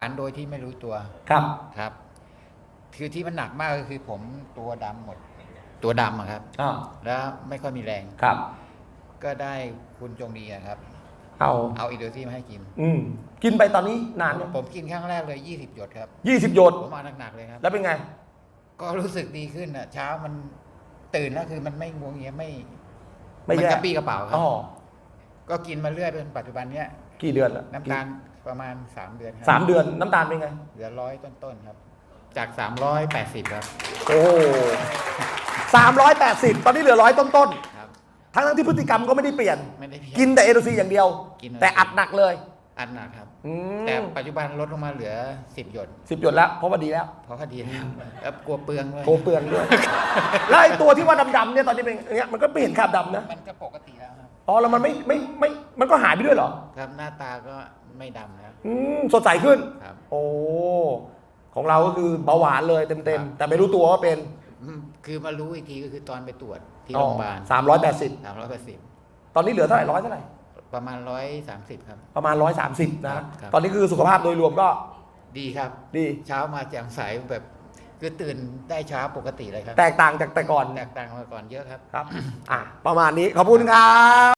ฝันโดยที่ไม่รู้ตัวครับ ครับ คือที่มันหนักมากก็คือผมตัวดำหมด ตัวดำอะครับอ่าแล้วไม่ค่อยมีแรง ครับ ก็ได้คุณจงดีอะครับ เอา เอาอินโดซีมาให้กิน อืม กินไปตอนนี้นานยังผมกินครั้งแรกเลย 20 หยดครับ ยี่สิบหยดผมเอาหนักๆเลยครับ แล้วเป็นไง ก็รู้สึกดีขึ้นอะ เช้ามันตื่นแล้วคือมันไม่งวงเงียไม่ไม่นแย่กระปี้กระเป๋าครัอ๋บอ ก็กินมาเรื่อยจนปัจจุบันเนี้ยกี่เดือนละน้ำตาลประมาณ 3 เดือนครัสามเดือนน้ำตาลเป็นไง เหลือร้อยต้นๆครับ จาก 380ครับ โอ้สามร้อยแปดสิบตอนนี้เหลือร้อยต้นครับ ๆทั้งทั้งๆที่พฤติกรรมก็ไม่ได้เปลี่ยน ไม่ได้เพี้ยกินแต่เอโดซีอย่างเดียว กิน แต่อัดหนักเลยอันหนักครับ อืมแต่ปัจจุบันลดลงมาเหลือ 10 หยด สิบหยดแล้วเพราะว่าดีแล้วเพราะคดีแล้วแล้วกลัวเปลืองด้วยโกเปลืองด้วย แล้วไอ้ตัวที่ว่าดำๆเนี่ยตอนนี้เป็นอย่างเงี้ยมันก็ไม่เห็นคราบดำนะ มันก็ปกติแล้วครับ อ๋อแล้วมันไม่ไม่ไม่มันก็หายไปด้วยเหรอ ครับหน้าตาก็ไม่ดำแล้ว อืมสดใสขึ้น ครับ โอ้ของเราก็คือเบาหวานเลยเต็มครับๆแต่ไม่รู้ตัวว่าเป็นอืมคือมารู้อีกทีก็คือตอนไปตรวจที่โรงพยาบาลสามร้อยแปดสิบสามร้อยแปดสิบตอนนี้เหลือเท่าไหร่ร้อยเท่าไหร่ประมาณร้อยสามสิบครับ ประมาณร้อยสามสิบนะครับ ตอนนี้คือสุขภาพโดยรวมก็ดีครับ ดี เช้ามาแจ่มใสแบบคือตื่นได้เช้าปกติเลยครับแตกต่างจากแต่ก่อนแตกต่างมาก่อนเยอะครับ ครับ อะประมาณนี้ขอบคุณครับ